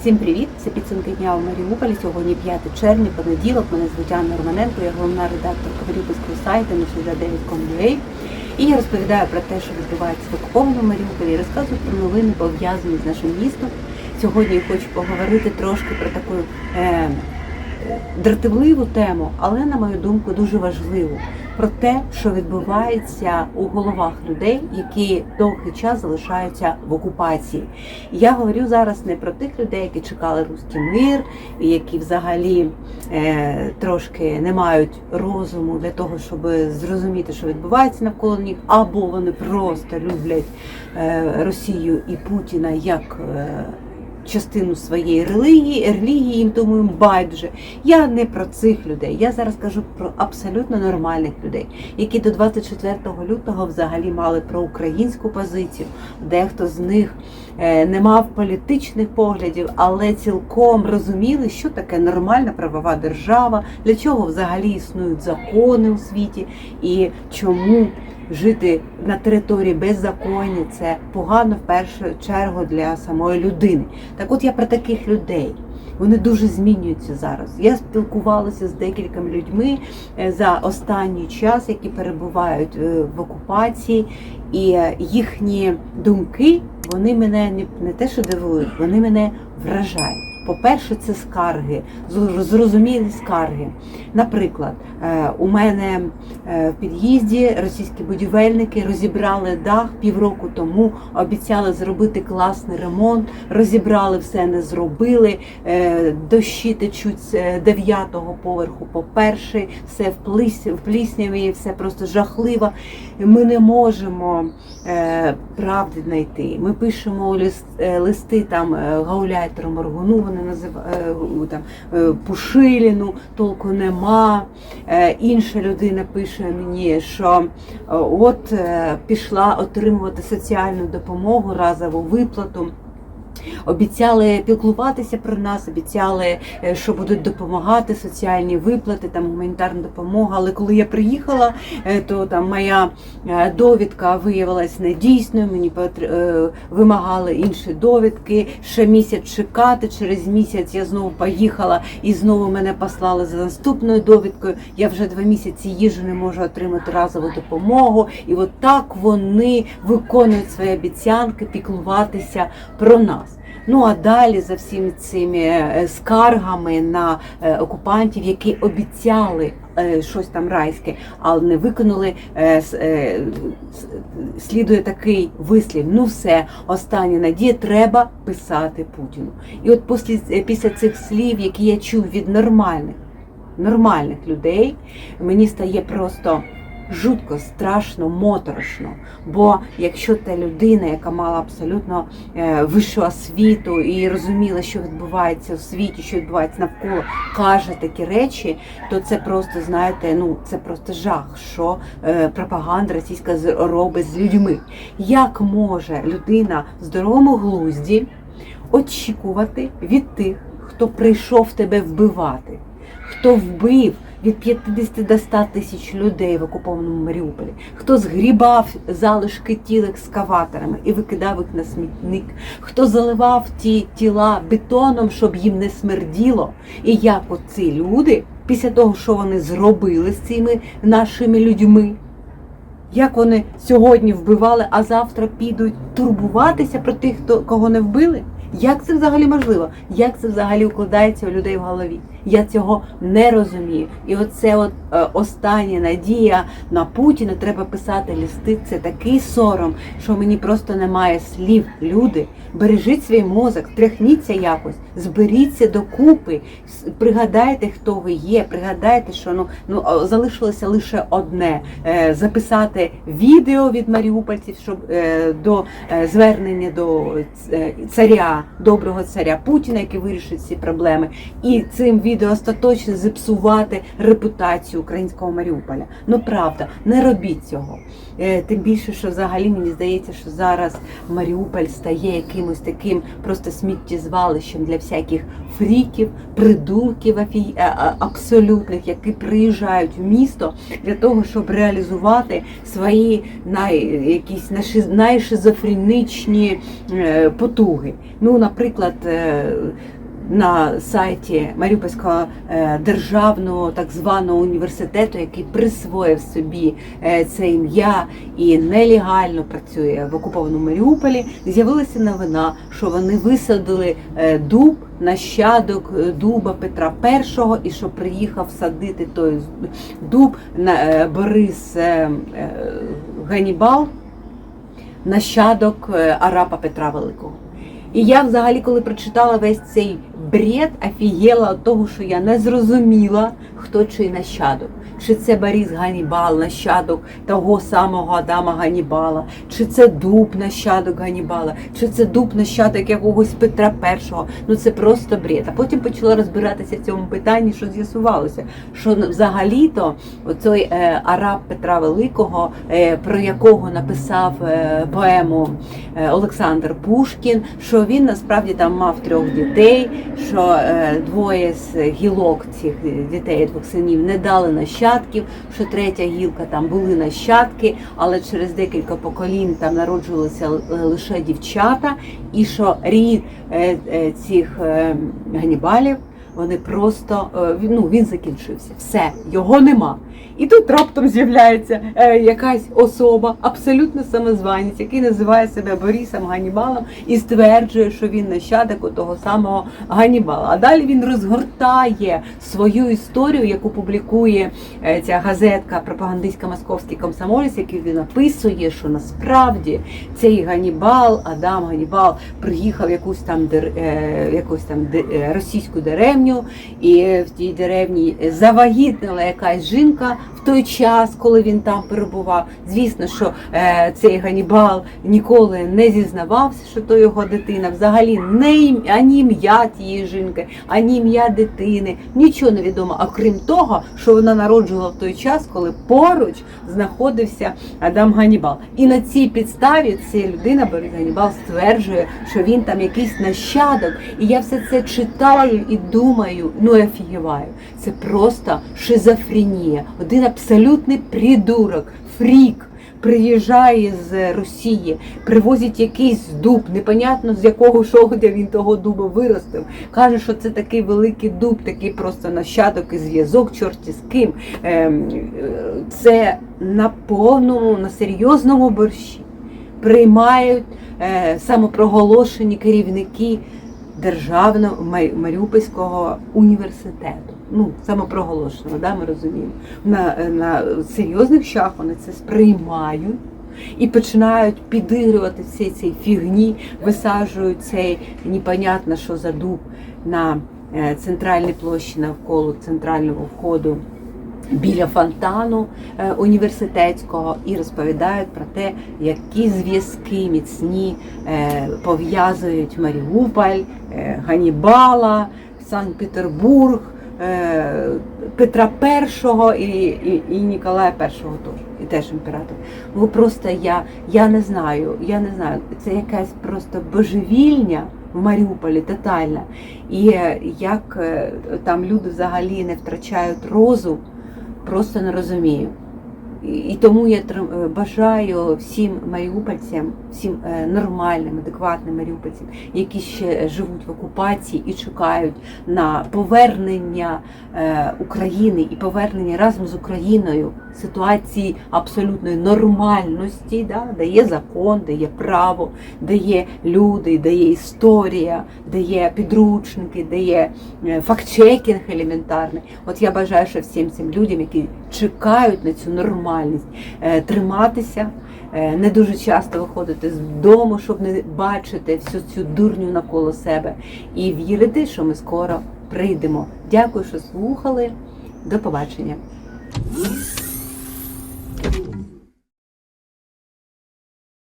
Всім привіт! Це підсумки дня у Маріуполі. Сьогодні 5 червня, понеділок. Мене звуть Анна Романенко, я головна редакторка Маріупольського сайту «Нефтеза9.com.ua». І я розповідаю про те, що відбувається в окупованому Маріуполі, розказую про новини, пов'язані з нашим містом. Сьогодні я хочу поговорити трошки про таку е, дратівливу тему, але, на мою думку, дуже важливу. Про те, що відбувається у головах людей, які довгий час залишаються в окупації. Я говорю зараз не про тих людей, які чекали руський мир, і які взагалі е, трошки не мають розуму для того, щоб зрозуміти, що відбувається навколо них, або вони просто люблять е, Росію і Путіна як. Е, частину своєї релігії, релігії їм тому їм байдуже. Я не про цих людей. Я зараз кажу про абсолютно нормальних людей, які до 24 лютого взагалі мали проукраїнську позицію. Дехто з них е, не мав політичних поглядів, але цілком розуміли, що таке нормальна правова держава, для чого взагалі існують закони у світі і чому жити на території беззаконня це погано в першу чергу для самої людини. Так от я про таких людей. Вони дуже змінюються зараз. Я спілкувалася з декількома людьми е, за останній час, які перебувають е, в окупації, і е, їхні думки вони мене не, не те, що дивують, вони мене вражають. По-перше, це скарги, зр- зрозумілі скарги. Наприклад, е, у мене е, в під'їзді російські будівельники розібрали дах півроку тому, обіцяли зробити класний ремонт, розібрали все, не зробили. Е, Дощі течуть дев'ятого поверху по перший, все в плісняві, все просто жахливо. Ми не можемо правди знайти. Ми пишемо лист, листи там гауляйтеру Моргуну, вони називають там е, Пушиліну, толку нема. Е, Інша людина пише мені, що е, от е, пішла отримувати соціальну допомогу, разову виплату. Обіцяли піклуватися про нас, обіцяли, е, що будуть допомагати соціальні виплати, там гуманітарна допомога. Але коли я приїхала, е, то там моя е, довідка виявилась недійсною. Мені вимагали інші довідки. Ще місяць чекати. Через місяць я знову поїхала і знову мене послали за наступною довідкою. Я вже два місяці їжу не можу отримати разову допомогу. І от так вони виконують свої обіцянки піклуватися про нас. Ну а далі за всіми цими е, скаргами на е, окупантів, які обіцяли е, щось там райське, але не виконали, слідує такий вислів: ну все, остання надія, треба писати Путіну. І от після, після цих слів, які я чув від нормальних, нормальних людей, мені стає просто. Жутко, страшно, моторошно. Бо якщо та людина, яка мала абсолютно е, вищу освіту і розуміла, що відбувається у світі, що відбувається навколо, каже такі речі, то це просто, знаєте, ну це просто жах, що е, пропаганда російська робить з людьми. Як може людина в здоровому глузді очікувати від тих, хто прийшов тебе вбивати, хто вбив від 50 до 100 тисяч людей в окупованому Маріуполі, хто згрібав залишки тіл екскаваторами і викидав їх на смітник, хто заливав ті тіла бетоном, щоб їм не смерділо. І як оці люди, після того, що вони зробили з цими нашими людьми, як вони сьогодні вбивали, а завтра підуть турбуватися про тих, хто кого не вбили? Як це взагалі можливо? Як це взагалі укладається у людей в голові? Я цього не розумію. І оце от е, остання надія на Путіна треба писати листи. Це такий сором, що мені просто немає слів. Люди, бережіть свій мозок, тряхніться якось, зберіться докупи, пригадайте, хто ви є, пригадайте, що ну, ну залишилося лише одне е, записати відео від маріупольців, щоб е, до звернення до царя, доброго царя Путіна, який вирішить ці проблеми, і цим відео відео остаточно зіпсувати репутацію українського Маріуполя. Ну правда, не робіть цього. Е, Тим більше, що взагалі мені здається, що зараз Маріуполь стає якимось таким просто сміттєзвалищем для всяких фріків, придурків а- а- абсолютних, які приїжджають в місто для того, щоб реалізувати свої най, якісь найшизофренічні е, потуги. Ну, наприклад, е, на сайті Маріупольського е, державного так званого університету, який присвоїв собі е, це ім'я і нелегально працює в окупованому Маріуполі, з'явилася новина, що вони висадили е, дуб. Нащадок дуба Петра І, і що приїхав садити той дуб на Борис Ганібал, нащадок Арапа Петра Великого. І я взагалі, коли прочитала весь цей бред, офігела від того, що я не зрозуміла, хто чий нащадок. Чи це Борис Ганібал, нащадок того самого Адама Ганібала, чи це дуб нащадок Ганібала, чи це дуб нащадок якогось Петра І. Ну це просто бред. А потім почала розбиратися в цьому питанні, що з'ясувалося, що взагалі-то оцей е, араб Петра Великого, е, про якого написав е, поему е, Олександр Пушкін, що він насправді там мав трьох дітей, що е, двоє з гілок цих дітей, двох синів, не дали нащадків, що третя гілка там були нащадки, але через декілька поколінь там народжувалися лише дівчата, і що рід е, е, цих е, ганібалів. Вони просто е, ну, він закінчився. Все, його нема. І тут раптом з'являється е, якась особа, абсолютно самозванець, який називає себе Борисом Ганібалом і стверджує, що він нащадок у того самого Ганібала. А далі він розгортає свою історію, яку публікує е, ця газетка пропагандистська московський комсомолець, який він описує, що насправді цей Ганібал, Адам Ганібал, приїхав в якусь там дер- якусь там російську деревню, і в тій деревні завагітнила якась жінка в той час, коли він там перебував. Звісно, що е, цей Ганібал ніколи не зізнавався, що то його дитина. Взагалі не ані ім'я тієї жінки, ані ім'я дитини. Нічого не відомо, окрім того, що вона народжувала в той час, коли поруч знаходився Адам Ганібал. І на цій підставі ця людина Борис Ганібал стверджує, що він там якийсь нащадок. І я все це читаю і думаю, ну і офігіваю. Це просто шизофренія. Один абсолютний придурок, фрік. Приїжджає з Росії, привозить якийсь дуб, непонятно з якого шовдя він того дуба виростив. Каже, що це такий великий дуб, такий просто нащадок і зв'язок, чорті з ким. Ем, Це на повному, на серйозному борщі приймають е, самопроголошені керівники державного Маріупольського університету. Ну, самопроголошеного, да, ми розуміємо. На, на серйозних щах вони це сприймають. І починають підігрувати всій цій фігні, висаджують цей непонятно, що за дуб на е, центральній площі навколо центрального входу біля фонтану е, університетського і розповідають про те, які зв'язки міцні е, пов'язують Маріуполь, е, Ганібала, Санкт-Петербург, Петра І і, і, Ніколая І теж, і теж імператор. Ну просто я, я не знаю, я не знаю, це якась просто божевільня в Маріуполі тотальна. І як там люди взагалі не втрачають розум, просто не розумію. І тому я е, бажаю всім маріупольцям, всім е, нормальним, адекватним маріупольцям, які ще живуть в окупації і чекають на повернення е, України і повернення разом з Україною ситуації абсолютної нормальності, да, де є закон, де є право, де є люди, де є історія, де є підручники, де є е, фактчекінг елементарний. От я бажаю, що всім цим людям, які чекають на цю нормальність, е, триматися. е, Не дуже часто виходити з дому, щоб не бачити всю цю дурню навколо себе, і вірити, що ми скоро прийдемо. Дякую, що слухали. До побачення.